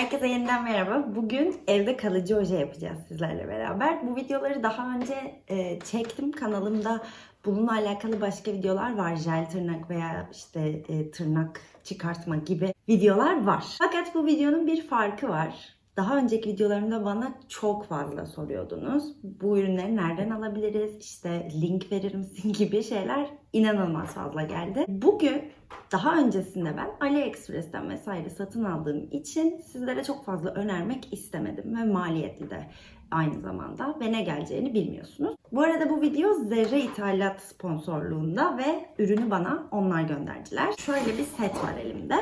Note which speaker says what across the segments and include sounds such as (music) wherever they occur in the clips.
Speaker 1: Herkese yeniden merhaba. Bugün evde kalıcı oje yapacağız sizlerle beraber. Bu videoları daha önce e, çektim. Kanalımda bununla alakalı başka videolar var. Jel tırnak veya işte e, tırnak çıkartma gibi videolar var. Fakat bu videonun bir farkı var. Daha önceki videolarımda bana çok fazla soruyordunuz. Bu ürünleri nereden alabiliriz? İşte link verir misin (laughs) gibi şeyler inanılmaz fazla geldi. Bugün daha öncesinde ben AliExpress'ten vesaire satın aldığım için sizlere çok fazla önermek istemedim ve maliyetli de aynı zamanda ve ne geleceğini bilmiyorsunuz. Bu arada bu video Zerre İthalat sponsorluğunda ve ürünü bana onlar gönderdiler. Şöyle bir set var elimde.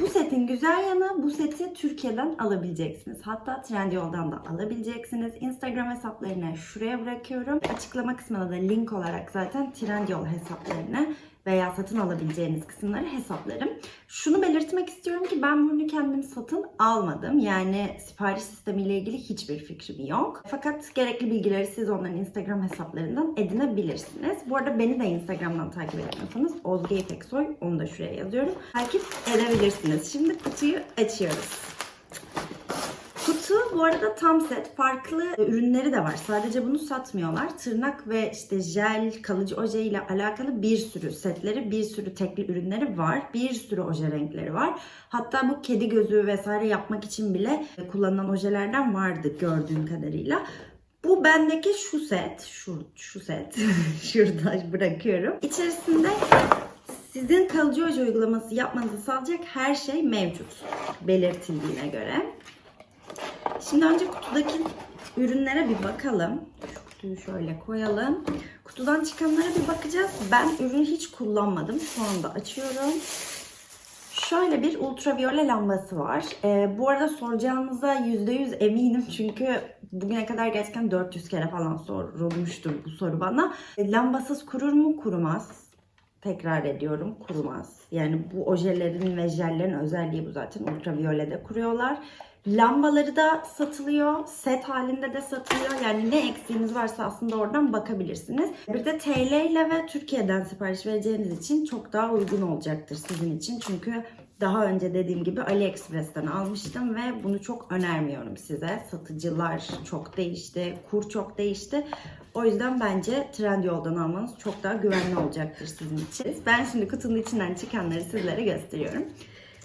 Speaker 1: Bu setin güzel yanı bu seti Türkiye'den alabileceksiniz. Hatta Trendyol'dan da alabileceksiniz. Instagram hesaplarını şuraya bırakıyorum. Açıklama kısmına da link olarak zaten Trendyol hesaplarını veya satın alabileceğiniz kısımları hesaplarım. Şunu belirtmek istiyorum ki ben bunu kendim satın almadım. Yani sipariş sistemiyle ilgili hiçbir fikrim yok. Fakat gerekli bilgileri siz onların Instagram hesaplarından edinebilirsiniz. Bu arada beni de Instagram'dan takip etmiyorsanız Ozge İpeksoy onu da şuraya yazıyorum. Takip edebilirsiniz. Şimdi kutuyu açıyoruz. Kutu bu arada tam set. Farklı ürünleri de var. Sadece bunu satmıyorlar. Tırnak ve işte jel, kalıcı oje ile alakalı bir sürü setleri, bir sürü tekli ürünleri var. Bir sürü oje renkleri var. Hatta bu kedi gözü vesaire yapmak için bile kullanılan ojelerden vardı gördüğüm kadarıyla. Bu bendeki şu set, şu, şu set, (laughs) şurada bırakıyorum. İçerisinde sizin kalıcı oje uygulaması yapmanızı sağlayacak her şey mevcut belirtildiğine göre. Şimdi önce kutudaki ürünlere bir bakalım. Şu kutuyu şöyle koyalım. Kutudan çıkanlara bir bakacağız. Ben ürünü hiç kullanmadım. Şu anda açıyorum. Şöyle bir ultraviyole lambası var. Ee, bu arada soracağınıza %100 eminim çünkü bugüne kadar gerçekten 400 kere falan sorulmuştur bu soru bana. E, lambasız kurur mu? Kurumaz. Tekrar ediyorum kurumaz. Yani bu ojelerin ve jellerin özelliği bu zaten ultraviyolede kuruyorlar. Lambaları da satılıyor. Set halinde de satılıyor. Yani ne eksiğiniz varsa aslında oradan bakabilirsiniz. Bir de TL ile ve Türkiye'den sipariş vereceğiniz için çok daha uygun olacaktır sizin için. Çünkü daha önce dediğim gibi AliExpress'ten almıştım ve bunu çok önermiyorum size. Satıcılar çok değişti, kur çok değişti. O yüzden bence Trendyol'dan almanız çok daha güvenli olacaktır sizin için. Ben şimdi kutunun içinden çıkanları sizlere gösteriyorum.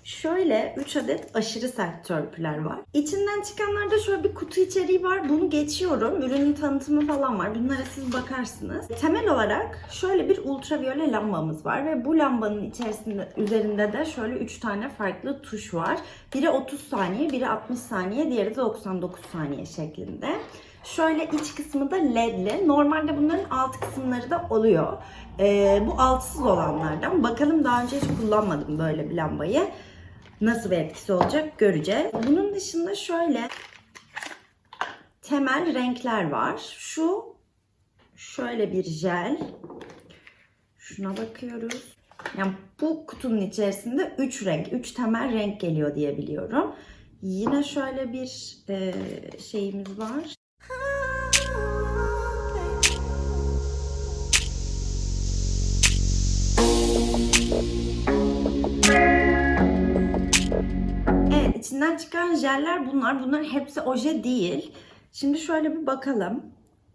Speaker 1: Şöyle 3 adet aşırı sert törpüler var. İçinden çıkanlarda şöyle bir kutu içeriği var. Bunu geçiyorum. Ürünün tanıtımı falan var. Bunlara siz bakarsınız. Temel olarak şöyle bir ultraviyole lambamız var ve bu lambanın içerisinde üzerinde de şöyle 3 tane farklı tuş var. Biri 30 saniye, biri 60 saniye, diğeri de 99 saniye şeklinde. Şöyle iç kısmı da ledli. Normalde bunların alt kısımları da oluyor. Ee, bu altsız olanlardan. Bakalım daha önce hiç kullanmadım böyle bir lambayı. Nasıl bir etkisi olacak göreceğiz. Bunun dışında şöyle temel renkler var. Şu şöyle bir jel. Şuna bakıyoruz. Yani bu kutunun içerisinde 3 renk, 3 temel renk geliyor diye biliyorum. Yine şöyle bir e, şeyimiz var. İçinden çıkan jeller bunlar. Bunların hepsi oje değil. Şimdi şöyle bir bakalım.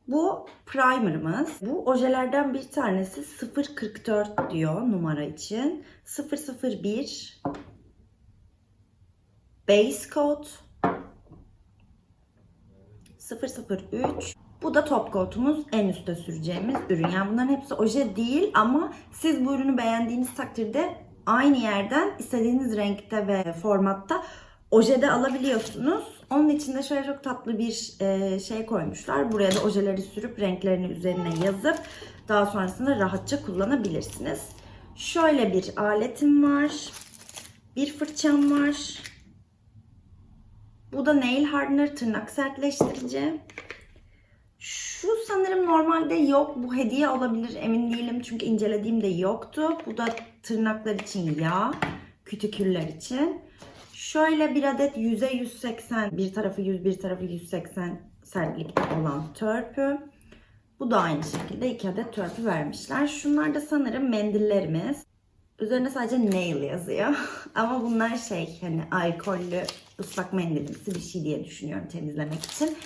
Speaker 1: Bu primerımız. Bu ojelerden bir tanesi 044 diyor numara için. 001 Base Coat 003 bu da top coat'umuz en üstte süreceğimiz ürün. Yani bunların hepsi oje değil ama siz bu ürünü beğendiğiniz takdirde aynı yerden istediğiniz renkte ve formatta ojede alabiliyorsunuz. Onun için de şöyle çok tatlı bir e, şey koymuşlar. Buraya da ojeleri sürüp renklerini üzerine yazıp daha sonrasında rahatça kullanabilirsiniz. Şöyle bir aletim var. Bir fırçam var. Bu da nail hardener tırnak sertleştirici. Şu sanırım normalde yok. Bu hediye olabilir emin değilim. Çünkü incelediğimde yoktu. Bu da tırnaklar için yağ. Kütüküller için. Şöyle bir adet 100'e 180. Bir tarafı 100 bir tarafı 180 sertlikte olan törpü. Bu da aynı şekilde iki adet törpü vermişler. Şunlar da sanırım mendillerimiz. Üzerine sadece nail yazıyor. (laughs) Ama bunlar şey hani alkollü ıslak mendilimsi bir şey diye düşünüyorum temizlemek için.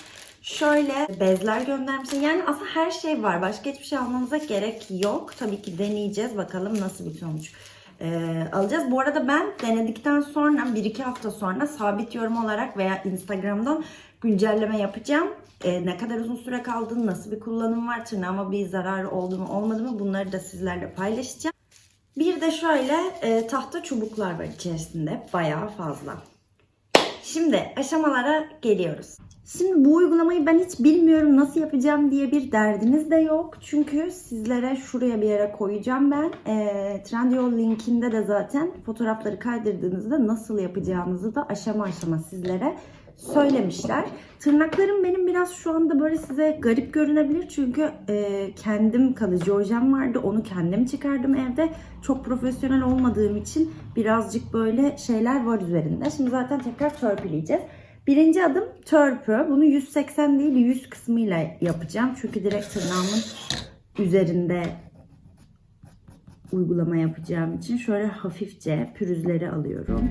Speaker 1: Şöyle bezler göndermişler. Yani aslında her şey var. Başka hiçbir şey almanıza gerek yok. Tabii ki deneyeceğiz. Bakalım nasıl bir sonuç e, alacağız. Bu arada ben denedikten sonra 1-2 hafta sonra sabit yorum olarak veya Instagram'dan güncelleme yapacağım. E, ne kadar uzun süre kaldığını, nasıl bir kullanım var, tırnağıma bir zararı oldu mu olmadı mı bunları da sizlerle paylaşacağım. Bir de şöyle e, tahta çubuklar var içerisinde. Bayağı fazla. Şimdi aşamalara geliyoruz. Şimdi bu uygulamayı ben hiç bilmiyorum nasıl yapacağım diye bir derdiniz de yok. Çünkü sizlere şuraya bir yere koyacağım ben. E, Trendyol linkinde de zaten fotoğrafları kaydırdığınızda nasıl yapacağınızı da aşama aşama sizlere söylemişler. Tırnaklarım benim biraz şu anda böyle size garip görünebilir. Çünkü e, kendim kalıcı ojem vardı. Onu kendim çıkardım evde. Çok profesyonel olmadığım için birazcık böyle şeyler var üzerinde. Şimdi zaten tekrar törpüleyeceğiz. Birinci adım törpü. Bunu 180 değil 100 kısmıyla yapacağım. Çünkü direkt tırnağımın üzerinde uygulama yapacağım için şöyle hafifçe pürüzleri alıyorum.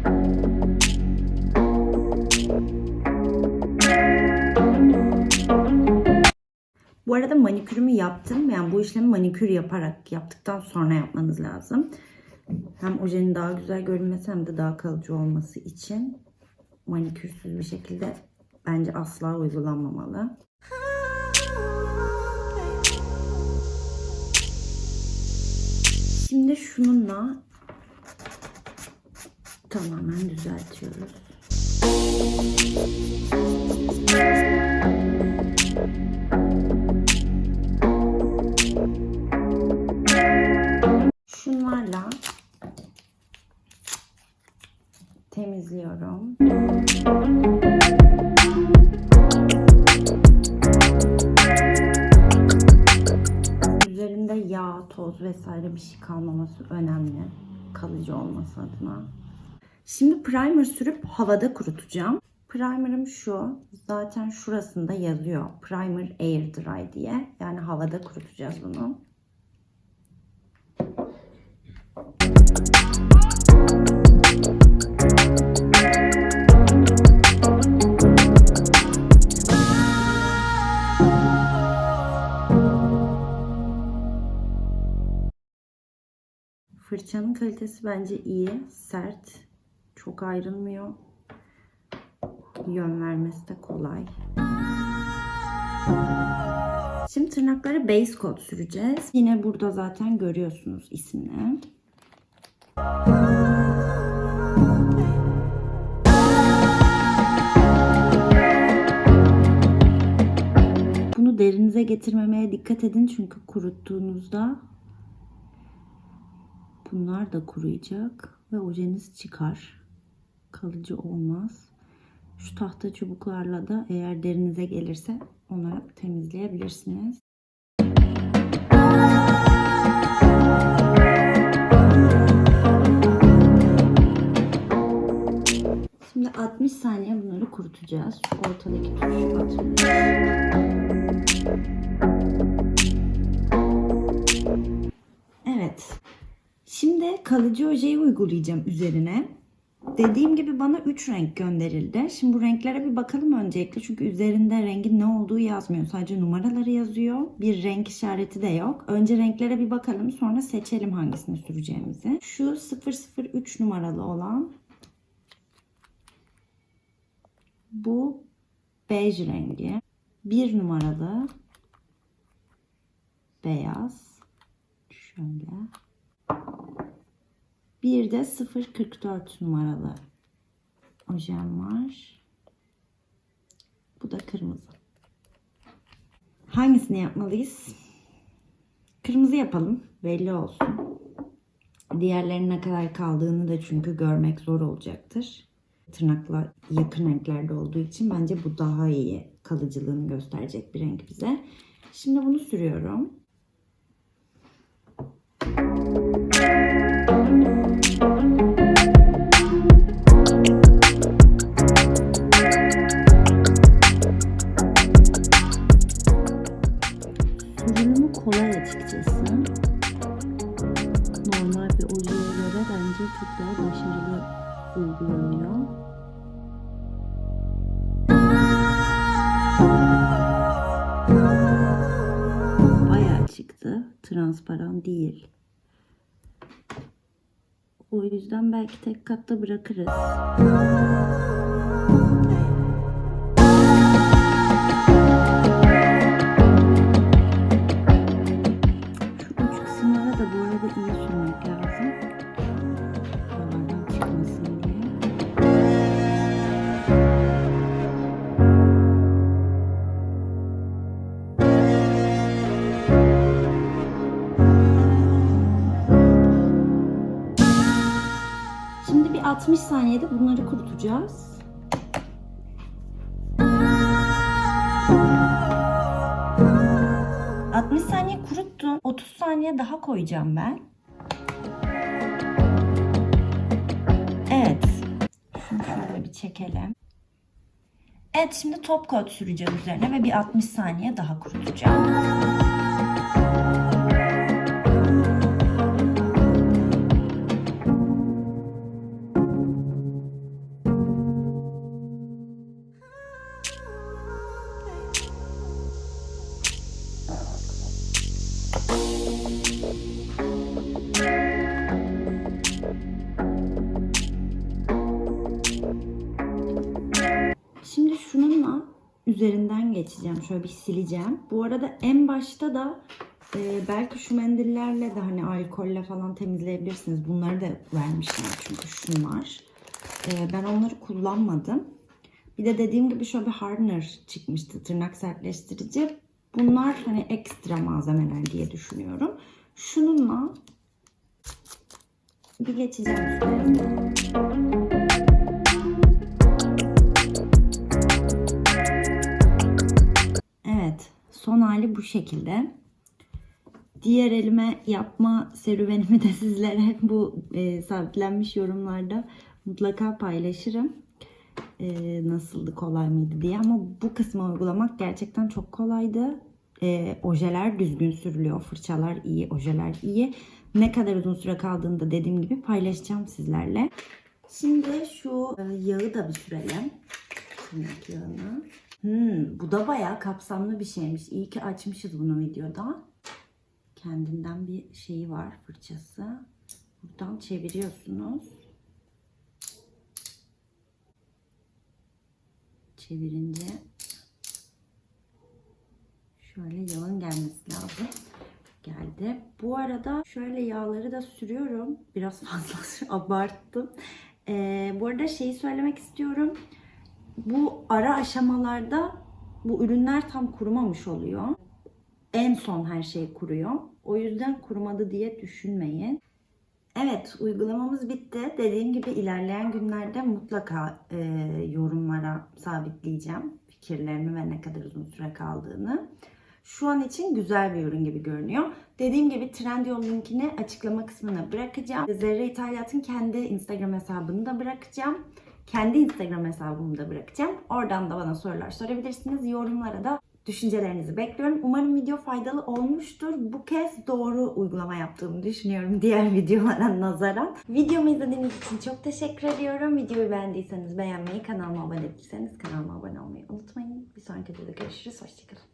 Speaker 1: Bu arada manikürümü yaptım. Yani bu işlemi manikür yaparak yaptıktan sonra yapmanız lazım. Hem ojenin daha güzel görünmesi hem de daha kalıcı olması için manikürsüz bir şekilde bence asla uygulanmamalı. Şimdi şununla tamamen düzeltiyoruz. Şunlarla temizliyorum. Üzerinde yağ, toz vesaire bir şey kalmaması önemli. Kalıcı olması adına. Şimdi primer sürüp havada kurutacağım. Primer'ım şu. Zaten şurasında yazıyor. Primer Air Dry diye. Yani havada kurutacağız bunu. Fırçanın kalitesi bence iyi. Sert. Çok ayrılmıyor. Yön vermesi de kolay. Şimdi tırnaklara base coat süreceğiz. Yine burada zaten görüyorsunuz ismini. Bunu derinize getirmemeye dikkat edin çünkü kuruttuğunuzda bunlar da kuruyacak ve ojeniz çıkar. Kalıcı olmaz. Şu tahta çubuklarla da eğer derinize gelirse onları temizleyebilirsiniz. Şimdi 60 saniye bunları kurutacağız. Şu ortadaki tuşu. Evet. Şimdi kalıcı ojeyi uygulayacağım üzerine. Dediğim gibi bana 3 renk gönderildi. Şimdi bu renklere bir bakalım öncelikle. Çünkü üzerinde rengin ne olduğu yazmıyor. Sadece numaraları yazıyor. Bir renk işareti de yok. Önce renklere bir bakalım. Sonra seçelim hangisini süreceğimizi. Şu 003 numaralı olan bu bej rengi. Bir numaralı beyaz. Şöyle. Bir de 044 numaralı ojem var. Bu da kırmızı. Hangisini yapmalıyız? Kırmızı yapalım. Belli olsun. Diğerlerinin ne kadar kaldığını da çünkü görmek zor olacaktır. Tırnakla yakın renklerde olduğu için bence bu daha iyi kalıcılığını gösterecek bir renk bize. Şimdi bunu sürüyorum. çok daha başarılı uygulanıyor. Bayağı çıktı. Transparan değil. O yüzden belki tek katta bırakırız. Şimdi bir 60 saniyede bunları kurutacağız. ...60 saniye kuruttum. 30 saniye daha koyacağım ben. Çekelim. Evet şimdi top coat süreceğim üzerine ve bir 60 saniye daha kurutacağım. Üzerinden geçeceğim. Şöyle bir sileceğim. Bu arada en başta da e, belki şu mendillerle de hani alkolle falan temizleyebilirsiniz. Bunları da vermişler çünkü şunlar. E, ben onları kullanmadım. Bir de dediğim gibi şöyle bir hardener çıkmıştı. Tırnak sertleştirici. Bunlar hani ekstra malzemeler diye düşünüyorum. Şununla bir geçeceğim üstlerine. Son hali bu şekilde. Diğer elime yapma serüvenimi de (laughs) sizlere bu e, sabitlenmiş yorumlarda mutlaka paylaşırım. E, nasıldı, kolay mıydı diye. Ama bu kısmı uygulamak gerçekten çok kolaydı. E, ojeler düzgün sürülüyor, fırçalar iyi, ojeler iyi. Ne kadar uzun süre kaldığını da dediğim gibi paylaşacağım sizlerle. Şimdi şu e, yağı da bir sürelim. Tırnak yağını. Hmm, bu da bayağı kapsamlı bir şeymiş. İyi ki açmışız bunu videoda. Kendinden bir şeyi var fırçası. Buradan çeviriyorsunuz. Çevirince şöyle yağın gelmesi lazım. Geldi. Bu arada şöyle yağları da sürüyorum. Biraz (laughs) fazla abarttım. Ee, bu arada şeyi söylemek istiyorum bu ara aşamalarda bu ürünler tam kurumamış oluyor. En son her şey kuruyor. O yüzden kurumadı diye düşünmeyin. Evet uygulamamız bitti. Dediğim gibi ilerleyen günlerde mutlaka e, yorumlara sabitleyeceğim fikirlerimi ve ne kadar uzun süre kaldığını. Şu an için güzel bir ürün gibi görünüyor. Dediğim gibi Trendyol linkini açıklama kısmına bırakacağım. Zerre İtalyat'ın kendi Instagram hesabını da bırakacağım. Kendi Instagram hesabımı da bırakacağım. Oradan da bana sorular sorabilirsiniz. Yorumlara da düşüncelerinizi bekliyorum. Umarım video faydalı olmuştur. Bu kez doğru uygulama yaptığımı düşünüyorum (laughs) diğer videolara nazaran. Videomu izlediğiniz için çok teşekkür ediyorum. Videoyu beğendiyseniz beğenmeyi, kanalıma abone değilseniz kanalıma abone olmayı unutmayın. Bir sonraki videoda görüşürüz. Hoşçakalın.